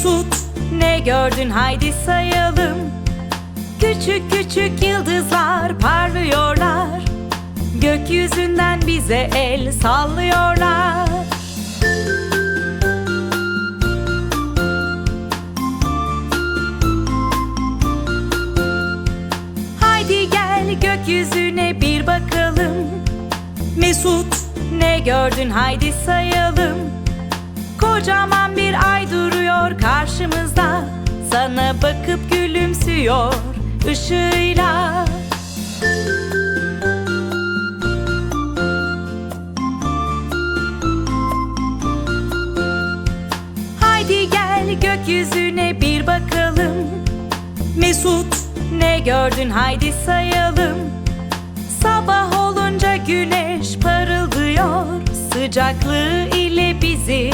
Mesut ne gördün? Haydi sayalım. Küçük küçük yıldızlar parlıyorlar. Gökyüzünden bize el sallıyorlar. Haydi gel gökyüzüne bir bakalım. Mesut ne gördün? Haydi sayalım. Kocaman bir ay duruyor karşımızda. Sana bakıp gülümsüyor ışığıyla. Haydi gel gökyüzüne bir bakalım. Mesut ne gördün? Haydi sayalım. Sabah olunca güneş parıldıyor. Sıcaklığı ile bizi